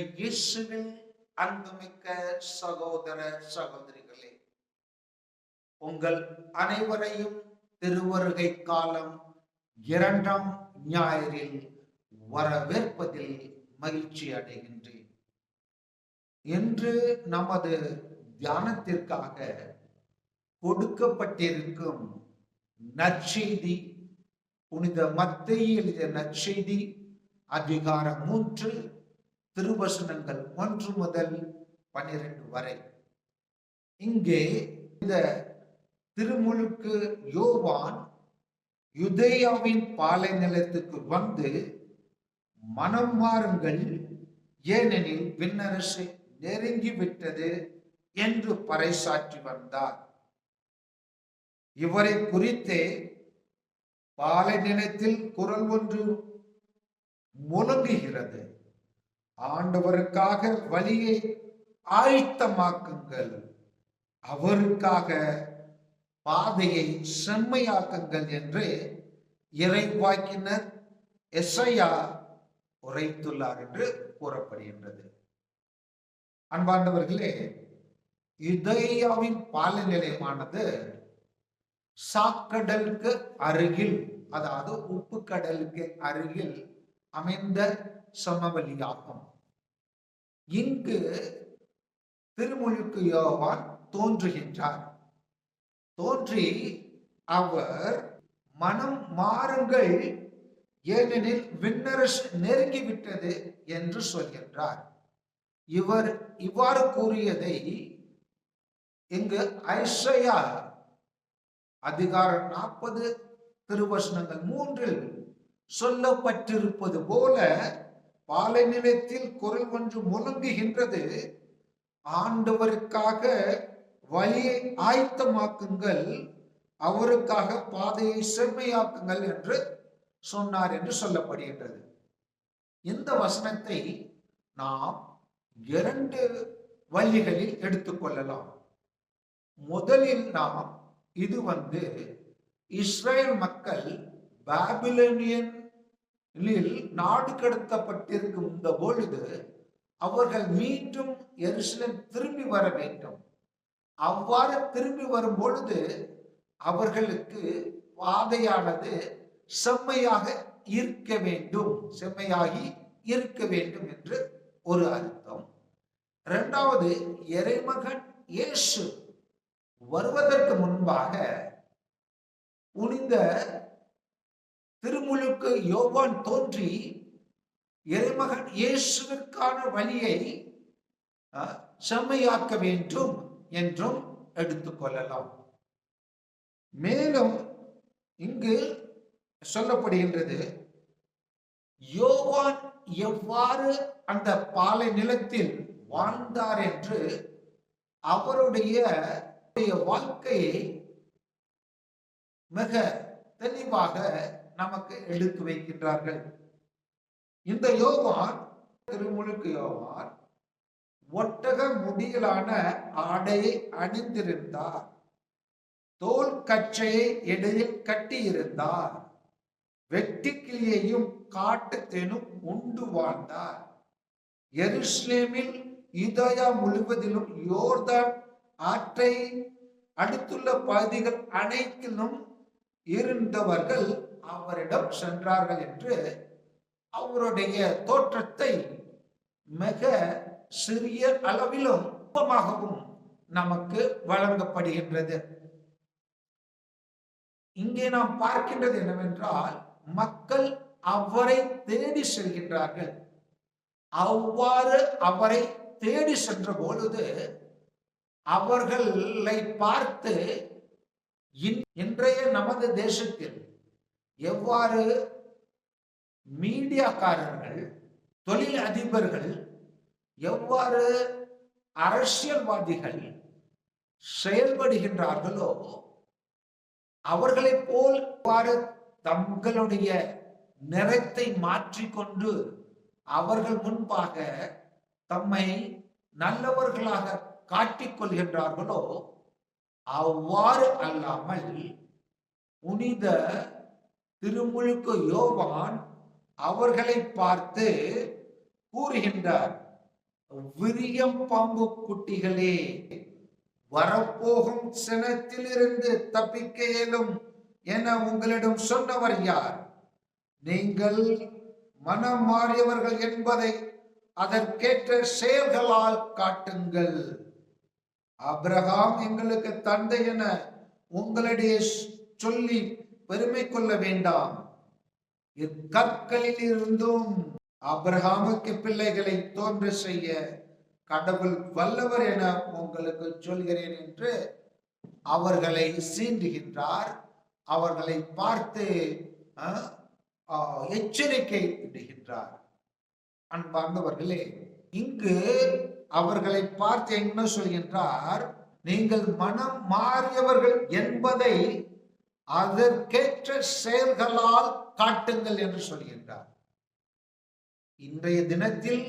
இயேசுவில் அன்புமிக்க சகோதர சகோதரிகளே உங்கள் அனைவரையும் திருவருகை காலம் இரண்டாம் ஞாயிறில் வரவேற்பதில் மகிழ்ச்சி அடைகின்றேன். இன்று நமது தியானத்திற்காக கொடுக்கப்பட்டிருக்கும் நற்செய்தி புனித மத்தையில் நற்செய்தி அதிகாரம் மூன்று திருவசனங்கள் ஒன்று முதல் பன்னிரண்டு வரை. இங்கே இந்த திருமுழுக்கு யோவான் யுதேயாவின் பாலை நிலத்துக்கு வந்து மனம் மாறுங்கள் ஏனெனில் விண்ணரசு நெருங்கி விட்டது என்று பறைசாற்றி வந்தார். இவரை குறித்தே பாலை நிலத்தில் குரல் ஒன்று முழங்குகிறது. ஆண்டவருக்காக வழியை ஆயத்தமாக்குங்கள். அவருக்காக பாதையை செம்மையாக்குங்கள் என்று இறைவாக்கினர் எஸ்ஐயா உரைத்துள்ளார் என்று கூறப்படுகின்றது. அன்பாண்டவர்களே இதயாவின் பால நிலையமானது சாக்கடலுக்கு அருகில் அதாவது உப்பு கடலுக்கு அருகில் அமைந்த சமவெளியாகும். இங்கு திருமுழுக்கு யோவான் தோன்றுகின்றார். தோன்றி அவர் மனம் மாறுங்கள் ஏனெனில் விண்ணரசு நெருங்கிவிட்டது என்று சொல்கின்றார். இவர் இவ்வாறு கூறியதை இங்கு ஐசையா அதிகாரம் நாற்பது திருவசனங்கள் மூன்றில் சொல்லப்பட்டிருப்பது போல பாலை நிலத்தில் குரல் ஒன்று முழங்குகின்றது. ஆண்டவருக்காக வழியை ஆயத்தமாக்குங்கள். அவருக்காக பாதையை செம்மையாக்குங்கள் என்று சொன்னார் என்று சொல்லப்படுகின்றது. இந்த வசனத்தை நாம் இரண்டு வழிகளில் எடுத்துக்கொள்ளலாம் முதலில் நாம் இது வந்து இஸ்ரேல் மக்கள் பாபிலோனியன் நாடு கடத்தப்பட்டிருக்கும் இந்த பொழுது அவர்கள் மீண்டும் எருசலேம் திரும்பி வர வேண்டும். அவ்வாறு திரும்பி வரும் பொழுது அவர்களுக்கு பாதையானது செம்மையாக இருக்க வேண்டும். செம்மையாகி இருக்க வேண்டும் என்று ஒரு அர்த்தம். இரண்டாவது இறைமகன் இயேசு வருவதற்கு முன்பாக புனித முழுக்க யோவான் தோன்றி இறைமகன் இயேசுவிற்கான வழியை அஹ், செம்மையாக்க வேண்டும் என்றும் எடுத்துக்கொள்ளலாம் மேலும் இங்கு சொல்லப்படுகின்றது யோவான் எவ்வாறு அந்த பாலை நிலத்தில் வாழ்ந்தார் என்று அவருடைய அவருடைய வாழ்க்கையை மிக தெளிவாக நமக்கு எடுத்து வைக்கின்றார்கள். இந்த யோவான் திருமுழுக்கு யோவான் ஒட்டக முடியிலான ஆடையை அணிந்திருந்தார். தோல் கச்சையை இடையில் கட்டியிருந்தார். வெட்டுக்கிளியையும் காட்டுத்தேனும் உண்டு வாழ்ந்தார். எருஸ்லேமில் இதயா முழுவதிலும் யோர்தான் ஆற்றை அடுத்துள்ள பகுதிகள் அனைத்திலும் இருந்தவர்கள் அவரிடம் சென்றார்கள் என்று அவருடைய தோற்றத்தை மிக சிறிய அளவிலும் நுட்பமாகவும் நமக்கு வழங்கப்படுகின்றது. இங்கே நாம் பார்க்கின்றது என்னவென்றால் மக்கள் அவரை தேடி செல்கின்றார்கள். அவ்வாறு அவரை தேடி சென்ற பொழுது அவர்களை பார்த்து இன்றைய நமது தேசத்தில் எவ்வாறு மீடியாக்காரர்கள் தொழில் அதிபர்கள் எவ்வாறு அரசியல்வாதிகள் செயல்படுகின்றார்களோ அவர்களைப் போல் இவ்வாறு தங்களுடைய நிறத்தை மாற்றிக்கொண்டு அவர்கள் முன்பாக தம்மை நல்லவர்களாக காட்டிக்கொள்கின்றார்களோ அவ்வாறு அல்லாமல் புனித திருமுழுக்கு யோவான் அவர்களை பார்த்து கூறுகின்றார் விரியம் பாம்பு குட்டிகளே வரப்போகும் சினத்திலிருந்து தப்பிக்க இயலும் என உங்களிடம் சொன்னவர் யார்? நீங்கள் மனம் மாறியவர்கள் என்பதை அதற்கேற்ற செயல்களால் காட்டுங்கள். அப்ரஹாம் எங்களுக்கு தந்தை என உங்களிடையே சொல்லி பெருமை கொள்ள வேண்டாம். இக்கற்களில் இருந்தும் அப்ரஹாமுக்கு பிள்ளைகளை தோன்ற செய்ய கடவுள் வல்லவர் என உங்களுக்கு சொல்கிறேன் என்று அவர்களை சீண்டுகின்றார். அவர்களை பார்த்து எச்சரிக்கை இடுகின்றார் அன்பார்ந்தவர்களே இங்கு அவர்களை பார்த்து என்ன சொல்கின்றார்? நீங்கள் மனம் மாறியவர்கள் என்பதை அதற்கேற்ற செயல்களால் காட்டுங்கள் என்று சொல்கின்றார். இன்றைய தினத்தில்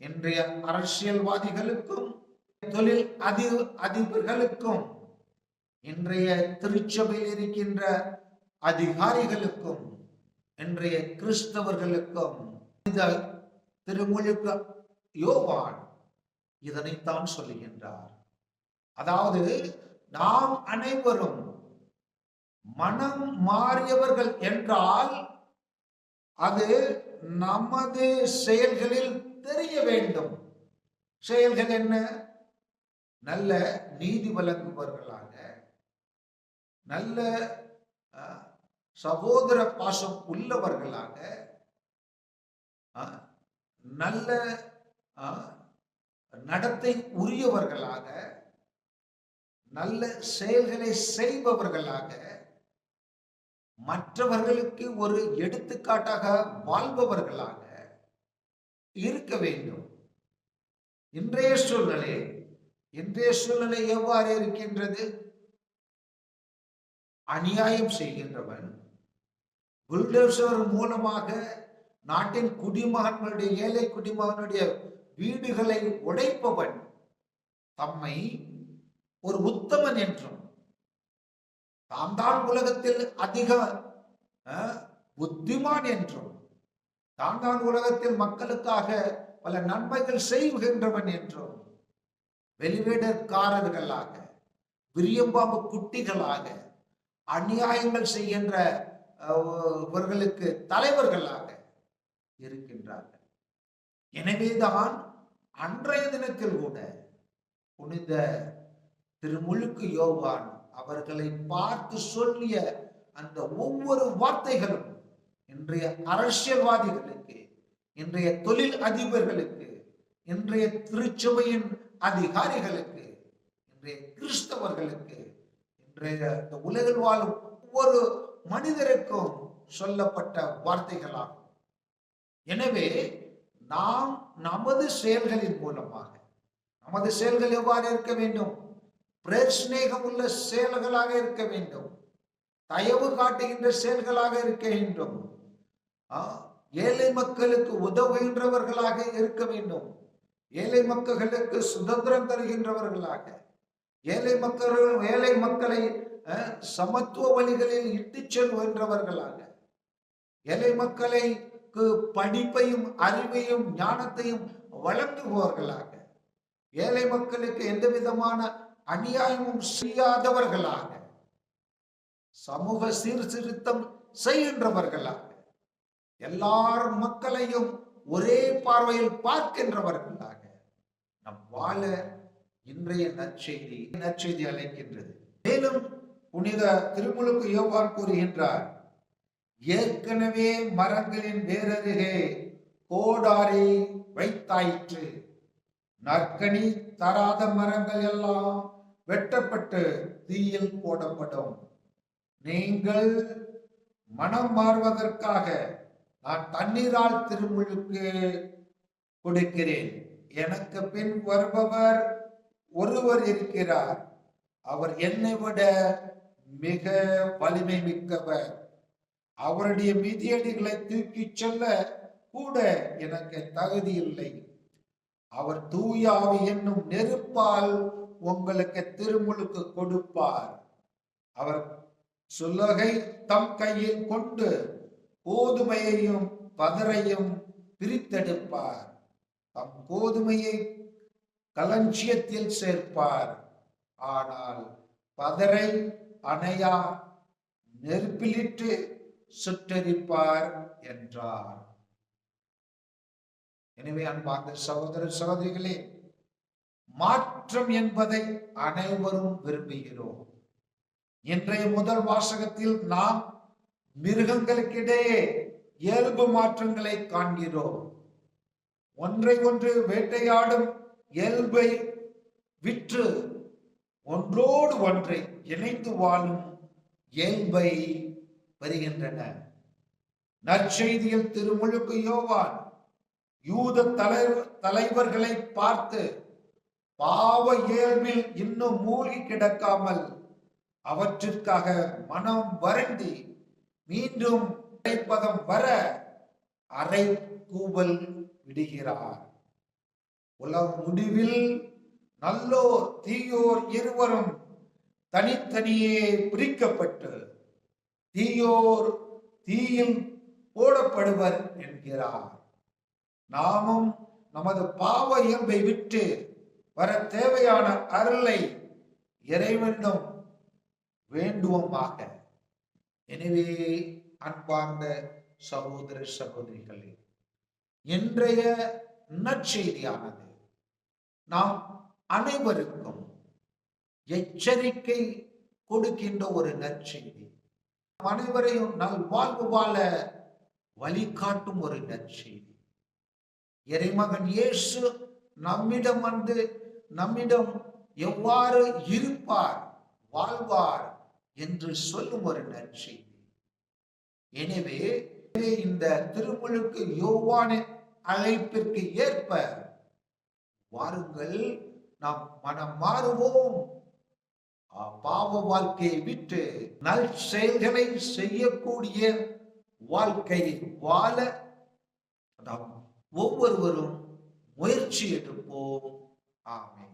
இன்றைய அரசியல்வாதிகளுக்கும் தொழில் அதி அதிபர்களுக்கும் இன்றைய திருச்சபையில் இருக்கின்ற அதிகாரிகளுக்கும் இன்றைய கிறிஸ்தவர்களுக்கும் இந்த திருமுழுக்க யோவான் இதனைத்தான் சொல்லுகின்றார். அதாவது நாம் அனைவரும் மனம் மாறியவர்கள் என்றால் அது நமது செயல்களில் தெரிய வேண்டும். செயல்கள் என்ன? நல்ல நீதி வழங்குபவர்களாக நல்ல சகோதர பாசம் உள்ளவர்களாக நல்ல நடத்தை உரியவர்களாக நல்ல செயல்களை செய்பவர்களாக மற்றவர்களுக்கு ஒரு எடுத்துக்காட்டாக வாழ்பவர்களாக இருக்க வேண்டும். இன்றைய சூழ்நிலை இன்றைய சூழ்நிலை எவ்வாறு இருக்கின்றது? அநியாயம் செய்கின்றவன் புல்டோசர் மூலமாக நாட்டின் குடிமகன்களுடைய ஏழை குடிமகனுடைய வீடுகளை உடைப்பவன் தம்மை ஒரு உத்தமன் என்றும் தாம் தான் உலகத்தில் அதிக புத்திமான் என்றும் தான் தான் உலகத்தில் மக்களுக்காக பல நன்மைகள் செய்கின்றவன் என்றும் வெளிவேடற்காரர்களாக விரியம்பாம்பு குட்டிகளாக அநியாயங்கள் செய்கின்ற இவர்களுக்கு தலைவர்களாக இருக்கின்றார்கள். எனவேதான் அன்றைய தினத்தில் கூட புனித திருமுழுக்கு யோவான் அவர்களை பார்த்து சொல்லிய அந்த ஒவ்வொரு வார்த்தைகளும் இன்றைய அரசியல்வாதிகளுக்கு இன்றைய தொழில் அதிபர்களுக்கு இன்றைய திருச்சபையின் அதிகாரிகளுக்கு இன்றைய கிறிஸ்தவர்களுக்கு இன்றைய இந்த உலகில் வாழும் ஒவ்வொரு மனிதருக்கும் சொல்லப்பட்ட வார்த்தைகளாகும். எனவே நாம் நமது செயல்களின் மூலமாக நமது செயல்கள் எவ்வாறு இருக்க வேண்டும்? பிரேஸ்நேகம் உள்ள செயல்களாக இருக்க வேண்டும். தயவு காட்டுகின்ற செயல்களாக இருக்க வேண்டும். ஏழை மக்களுக்கு உதவுகின்றவர்களாக இருக்க வேண்டும். ஏழை மக்களுக்கு சுதந்திரம் தருகின்றவர்களாக. ஏழை மக்கள் ஏழை மக்களை சமத்துவ வழிகளில் இட்டு செல்கின்றவர்களாக. ஏழை மக்களை படிப்பையும் அறிவையும் ஞானத்தையும் வழங்குபவர்களாக. ஏழை மக்களுக்கு எந்த விதமான அநியாயமும் செய்யாதவர்களாக. சமூக சீர்திருத்தம் செய்கின்றவர்களாக. எல்லார் மக்களையும் ஒரே பார்வையில் பார்க்கின்றவர்களாக. நம் வாழ இன்றைய நற்செய்தி நற்செய்தி அழைக்கின்றது. மேலும் புனித திருமுழுக்கு யோவான் கூறுகின்றார் ஏற்கனவே மரங்களின் வேரருகே கோடாரை வைத்தாயிற்று. நற்கனி தராத மரங்கள் எல்லாம் வெட்டப்பட்டு தீயில் போடப்படும். நீங்கள் மனம் மாறுவதற்காக நான் தண்ணீரால் திருமுழுக்கு கொடுக்கிறேன். எனக்கு பின் வருபவர் ஒருவர் இருக்கிறார். அவர் என்னை விட மிக வலிமை மிக்கவர். அவருடைய மிதியடிகளை தூக்கிச் செல்ல கூட எனக்கு தகுதி இல்லை. அவர் தூயாவி என்னும் நெருப்பால் உங்களுக்கு திருமுழுக்கு கொடுப்பார். அவர் சுலகை தம் கையில் கொண்டு கோதுமையையும் பதரையும் பிரித்தெடுப்பார். தம் கோதுமையை களஞ்சியத்தில் சேர்ப்பார். ஆனால் பதரை அணையா நெருப்பிலிட்டு சுட்டரிப்பார் என்றார். எனவே அன்பார்ந்த சகோதர சகோதரிகளே மாற்றம் என்பதை அனைவரும் விரும்புகிறோம். இன்றைய முதல் வாசகத்தில் நாம் மிருகங்களுக்கிடையே இயல்பு மாற்றங்களை காண்கிறோம். ஒன்றை ஒன்று வேட்டையாடும் இயல்பை விற்று ஒன்றோடு ஒன்றை இணைந்து வாழும் இயல்பை வருகின்றன நற்செய்தியில் திருமுழுக்கு யோவான் யூத தலைவர் தலைவர்களை பார்த்து பாவ இயல்பில் இன்னும் மூழ்கி கிடக்காமல் அவற்றிற்காக மனம் வருந்தி மீண்டும் இறைப்பதம் வர அரை கூவல் விடுகிறார். உலக முடிவில் நல்லோர் தீயோர் இருவரும் தனித்தனியே பிரிக்கப்பட்டு தீயோர் தீயில் போடப்படுவர் என்கிறார். நாமும் நமது பாவ இயல்பை விட்டு வர தேவையான அருளை இறைவனிடம் வேண்டுவோமாக. எனவே அன்பார்ந்த சகோதர சகோதரிகளே இன்றைய நற்செய்தியானது நாம் அனைவருக்கும் எச்சரிக்கை கொடுக்கின்ற ஒரு நற்செய்தி. அனைவரையும் நல் வாழ்வு வாழ வழிகாட்டும் ஒரு நற்செய்தி. இறைமகன் இயேசு நம்மிடம் வந்து நம்மிடம் எவ்வாறு இருப்பார் வாழ்வார் என்று சொல்லும் ஒரு நற்செய்தி. எனவே இந்த திருமுழுக்கு யோவான அழைப்பிற்கு ஏற்ப வாருங்கள் நாம் மனம் மாறுவோம். பாவ வாழ்க்கையை விட்டு நல் செயல்களை செய்யக்கூடிய வாழ்க்கையை வாழ நாம் ஒவ்வொருவரும் முயற்சி எடுப்போம். Amém.